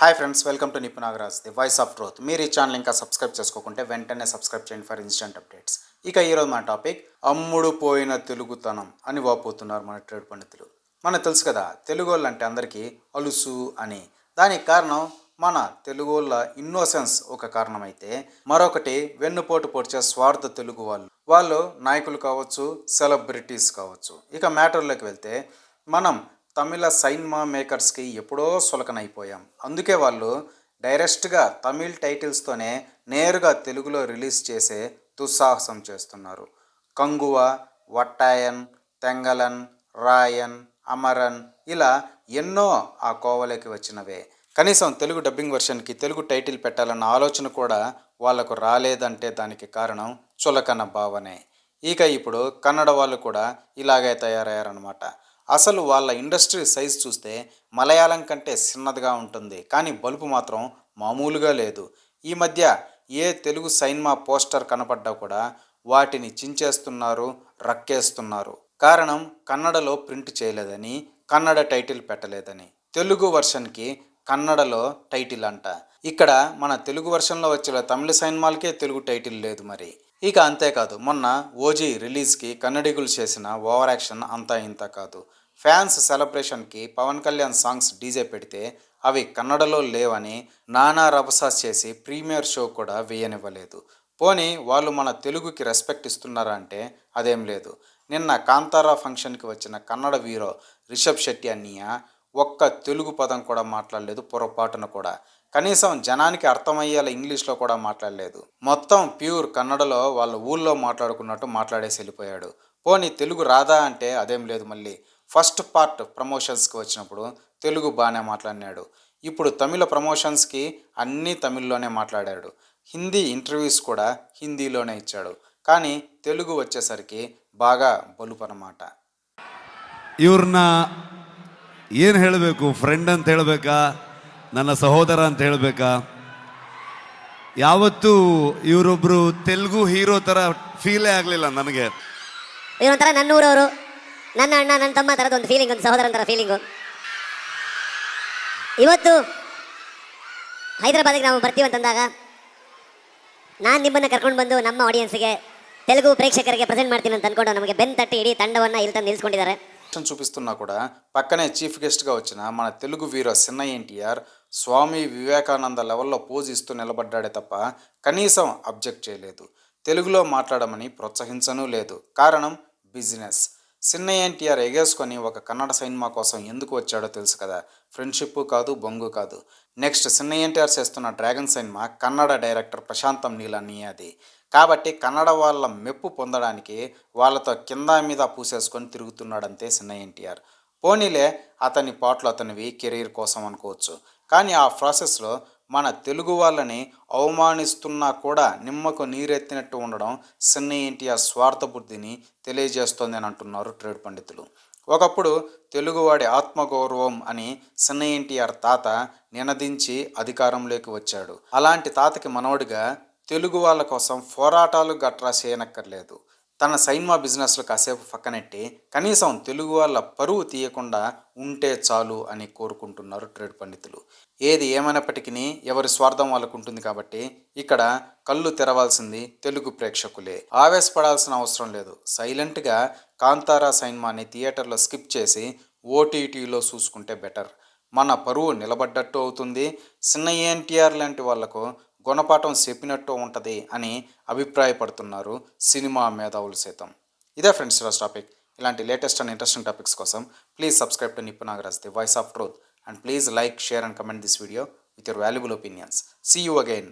Hi friends welcome to Nipu Nagaraj the voice of truth మీరు ఈ channel ఇంకా subscribe చేసుకోకుంటే వెంటనే సబ్స్క్రైబ్ చేయండి ఫర్ ఇన్స్టెంట్ అప్డేట్స్ ఇక ఈరోజు మన టాపిక్ అమ్ముడు పోయిన తెలుగుతనం అని వాపోతున్నారు మన ట్రేడ్ పండితులు. మనకు తెలుసు కదా తెలుగు వాళ్ళు అంటే అందరికీ అలుసు అని. దానికి కారణం మన తెలుగు వాళ్ళ ఇన్నోసెన్స్ ఒక కారణమైతే మరొకటి వెన్నుపోటు పొడిచే స్వార్థ తెలుగు వాళ్ళు. వాళ్ళు నాయకులు కావచ్చు సెలబ్రిటీస్ కావచ్చు. ఇక మ్యాటర్లోకి వెళ్తే మనం తమిళ సైన్మా మేకర్స్కి ఎప్పుడో సులకనైపోయాం. అందుకే వాళ్ళు డైరెక్ట్గా తమిళ్ టైటిల్స్తోనే నేరుగా తెలుగులో రిలీజ్ చేసే దుస్సాహసం చేస్తున్నారు. కంగువ వట్టాయన్ తెంగలన్ రాయన్ అమరన్ ఇలా ఎన్నో ఆ కోవలోకి వచ్చినవే. కనీసం తెలుగు డబ్బింగ్ వెర్షన్కి తెలుగు టైటిల్ పెట్టాలన్న ఆలోచన కూడా వాళ్ళకు రాలేదంటే దానికి కారణం చులకన భావనే. ఇక ఇప్పుడు కన్నడ వాళ్ళు కూడా ఇలాగే తయారయ్యారనమాట అసలు వాళ్ళ ఇండస్ట్రీ సైజ్ చూస్తే మలయాళం కంటే చిన్నదిగా ఉంటుంది. కానీ బలుపు మాత్రం మామూలుగా లేదు. ఈ మధ్య ఏ తెలుగు సైన్మా పోస్టర్ కనపడ్డా కూడా వాటిని చించేస్తున్నారు రక్కేస్తున్నారు. కారణం కన్నడలో ప్రింట్ చేయలేదని కన్నడ టైటిల్ పెట్టలేదని. తెలుగు వర్షన్కి కన్నడలో టైటిల్ అంట. ఇక్కడ మన తెలుగు వర్షన్లో వచ్చిన తమిళ సినిమాలకే తెలుగు టైటిల్ లేదు మరి. ఇక అంతేకాదు మొన్న ఓజీ రిలీజ్కి కన్నడిగులు చేసిన ఓవర్ యాక్షన్ అంతా ఇంత కాదు. ఫ్యాన్స్ సెలబ్రేషన్కి పవన్ కళ్యాణ్ సాంగ్స్ డీజే పెడితే అవి కన్నడలో లేవని నానా రభసాస్ చేసి ప్రీమియర్ షో కూడా వేయనివ్వలేదు. పోనీ వాళ్ళు మన తెలుగుకి రెస్పెక్ట్ ఇస్తున్నారా అంటే అదేం లేదు. నిన్న కాంతారా ఫంక్షన్కి వచ్చిన కన్నడ వీరో రిషబ్ శెట్టి అన్నయ్య ఒక్క తెలుగు పదం కూడా మాట్లాడలేదు పొరపాటున కూడా. కనీసం జనానికి అర్థమయ్యేలా ఇంగ్లీష్లో కూడా మాట్లాడలేదు. మొత్తం ప్యూర్ కన్నడలో వాళ్ళ ఊళ్ళో మాట్లాడుకున్నట్టు మాట్లాడేసి వెళ్ళిపోయాడు. పోనీ తెలుగు రాదా అంటే అదేం లేదు మళ్ళీ. ఫస్ట్ పార్ట్ ప్రమోషన్స్కి వచ్చినప్పుడు తెలుగు బాగానే మాట్లాడినాడు ఇప్పుడు తమిళ ప్రమోషన్స్కి అన్నీ తమిళ్లోనే మాట్లాడాడు హిందీ ఇంటర్వ్యూస్ కూడా హిందీలోనే ఇచ్చాడు కానీ తెలుగు వచ్చేసరికి బాగా బలుపనమాట ಇವ್ರನ್ನ ಏನು ಹೇಳಬೇಕು ಫ್ರೆಂಡ್ ಅಂತ ಹೇಳಬೇಕಾ ನನ್ನ ಸಹೋದರ ಅಂತ ಹೇಳಬೇಕಾ ಯಾವತ್ತೂ ಇವರೊಬ್ರು ತೆಲುಗು ಹೀರೋ ಥರ ಫೀಲೇ ಆಗಲಿಲ್ಲ ನನಗೆ ಇವರೊಂಥರ ನನ್ನ ಊರವರು ನನ್ನ ಅಣ್ಣ ನನ್ನ ತಮ್ಮ ಥರದ ಒಂದು ಫೀಲಿಂಗ್ ಒಂದು ಸಹೋದರನ ಥರ ಫೀಲಿಂಗು ಇವತ್ತು ಹೈದರಾಬಾದಿಗೆ ನಾವು ಬರ್ತೀವಿ ಅಂತಂದಾಗ ನಾನು ನಿಮ್ಮನ್ನು ಕರ್ಕೊಂಡು ಬಂದು ನಮ್ಮ ಆಡಿಯನ್ಸ್ಗೆ ತೆಲುಗು ಪ್ರೇಕ್ಷಕರಿಗೆ ಪ್ರೆಸೆಂಟ್ ಮಾಡ್ತೀನಿ ಅಂತ ಅಂದ್ಕೊಂಡು ನಮಗೆ ಬೆನ್ ತಟ್ಟಿ ಇಡೀ ತಂಡವನ್ನು ಇಲ್ಲಿ ತಂದು ನಿಲ್ಲಿಸ್ಕೊಂಡಿದ್ದಾರೆ యాక్షన్ చూపిస్తున్నా కూడా పక్కనే చీఫ్ గెస్ట్గా వచ్చిన మన తెలుగు వీరో చిన్న ఎన్టీఆర్ స్వామి వివేకానంద లెవెల్లో పోజ్ ఇస్తూ నిలబడ్డాడే తప్ప కనీసం అబ్జెక్ట్ చేయలేదు తెలుగులో మాట్లాడమని ప్రోత్సహించనూ లేదు కారణం బిజినెస్ చిన్న ఎన్టీఆర్ ఎగేసుకొని ఒక కన్నడ సినిమా కోసం ఎందుకు వచ్చాడో తెలుసు కదా. ఫ్రెండ్షిప్ కాదు బొంగు కాదు. నెక్స్ట్ చిన్న ఎన్టీఆర్ చేస్తున్న డ్రాగన్ సినిమా కన్నడ డైరెక్టర్ ప్రశాంతం నీలని అది. కాబట్టి కన్నడ వాళ్ళ మెప్పు పొందడానికి వాళ్ళతో కింద మీద పూసేసుకొని తిరుగుతున్నాడంతే చిన్న ఎన్టీఆర్. పోనీలే అతని పాటలు అతనివి కెరీర్ కోసం అనుకోవచ్చు. కానీ ఆ ప్రాసెస్లో మన తెలుగు వాళ్ళని అవమానిస్తున్నా కూడా నిమ్మకు నీరెత్తినట్టు ఉండడం చిన్న ఎన్టీఆర్ స్వార్థ బుద్ధిని తెలియజేస్తోంది అని అంటున్నారు ట్రేడ్ పండితులు. ఒకప్పుడు తెలుగువాడి ఆత్మగౌరవం అని సిన్న ఎన్టీఆర్ తాత నినదించి అధికారంలోకి వచ్చాడు. అలాంటి తాతకి మనవడిగా తెలుగు వాళ్ళ కోసం పోరాటాలు గట్రా చేయనక్కర్లేదు. తన సైన్మా బిజినెస్లో కాసేపు పక్కనెట్టి కనీసం తెలుగు వాళ్ళ పరువు తీయకుండా ఉంటే చాలు అని కోరుకుంటున్నారు ట్రేడ్ పండితులు. ఏది ఏమైనప్పటికీ ఎవరి స్వార్థం వాళ్ళకు ఉంటుంది కాబట్టి ఇక్కడ కళ్ళు తెరవాల్సింది తెలుగు ప్రేక్షకులే. ఆవేశపడాల్సిన అవసరం లేదు. సైలెంట్గా కాంతారా సైన్మాని థియేటర్లో స్కిప్ చేసి ఓటీటీలో చూసుకుంటే బెటర్. మన పరువు నిలబడ్డట్టు అవుతుంది. చిన్న ఎన్టీఆర్ లాంటి వాళ్ళకు గుణపాఠం చెప్పినట్టు ఉంటుంది అని అభిప్రాయపడుతున్నారు సినిమా మేధావులు సైతం. ఇదే ఫ్రెండ్స్ ఈరోజు టాపిక్. ఇలాంటి లేటెస్ట్ అండ్ ఇంట్రెస్టింగ్ టాపిక్స్ కోసం please subscribe to Nippu Nagaraj the voice of truth. And please like share and comment this video with your valuable opinions. See you again